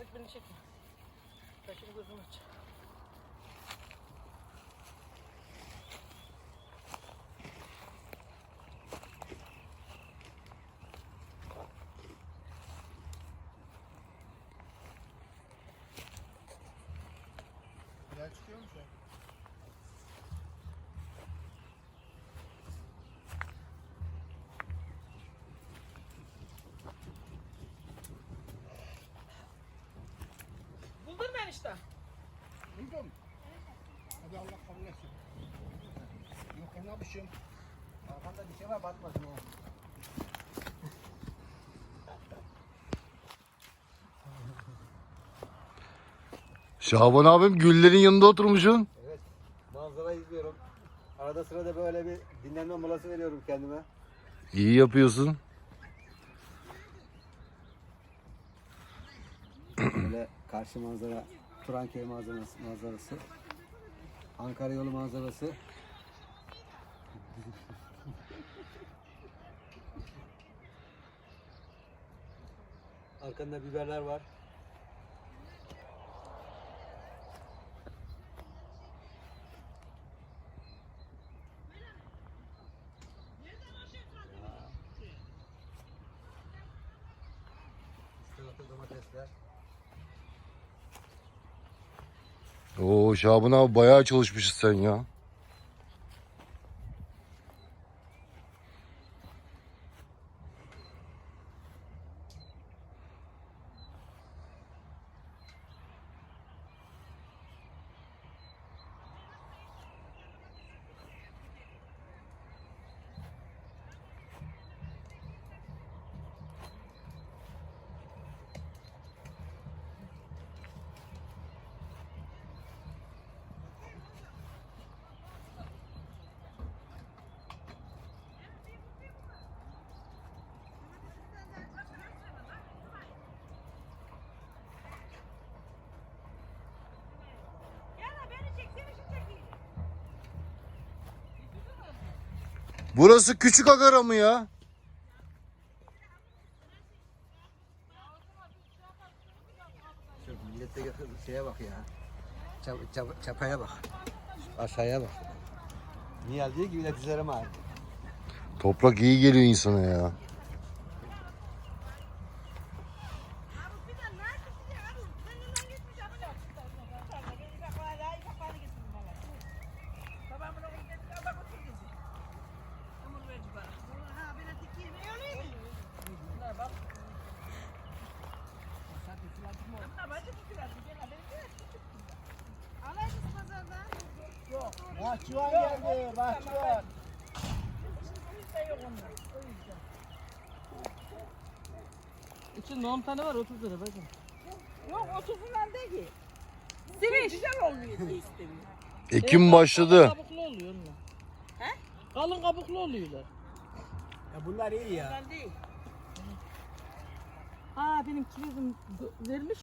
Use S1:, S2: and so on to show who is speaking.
S1: Tarık beni çekme. Kaşını gözünü aç.
S2: Güzel çıkıyor mu şu an?
S1: Buldun mu.
S2: Hadi Allah kabul etsin. Yok anlamışım. Arkanda bir şey var batmasın o.
S3: Şaban abim güllerin yanında oturmuşsun.
S4: Evet. Manzara izliyorum. Arada sırada böyle bir dinlenme molası veriyorum kendime.
S3: İyi yapıyorsun.
S4: Böyle karşı manzara, Turanköy manzarası, manzarası. Ankara yolu manzarası. Arkanda biberler var.
S3: Oo Şaban abi bayağı çalışmışsın sen ya. Burası küçük agara mı ya?
S4: Şu şeye bak ya. Çap, çap- çapaya bak. Aşağıya bak. Nihal diyor ki millet üzerime ağrı.
S3: Toprak iyi geliyor insana ya.
S2: Bahçıvan geldi, bahçıvan.
S1: İçinde 10 tane var 30 lira bakın.
S5: Yok otusundan değil ki. Sivil. Güzel olmuyor diye istemiyor.
S3: Ekim
S1: Kalın
S3: başladı.
S1: kabuklu oluyor onlar.
S5: He?
S1: Kalın kabuklu oluyorlar.
S2: Ya bunlar iyi ya.
S5: Değil.
S1: Aa benim kilozum vermiş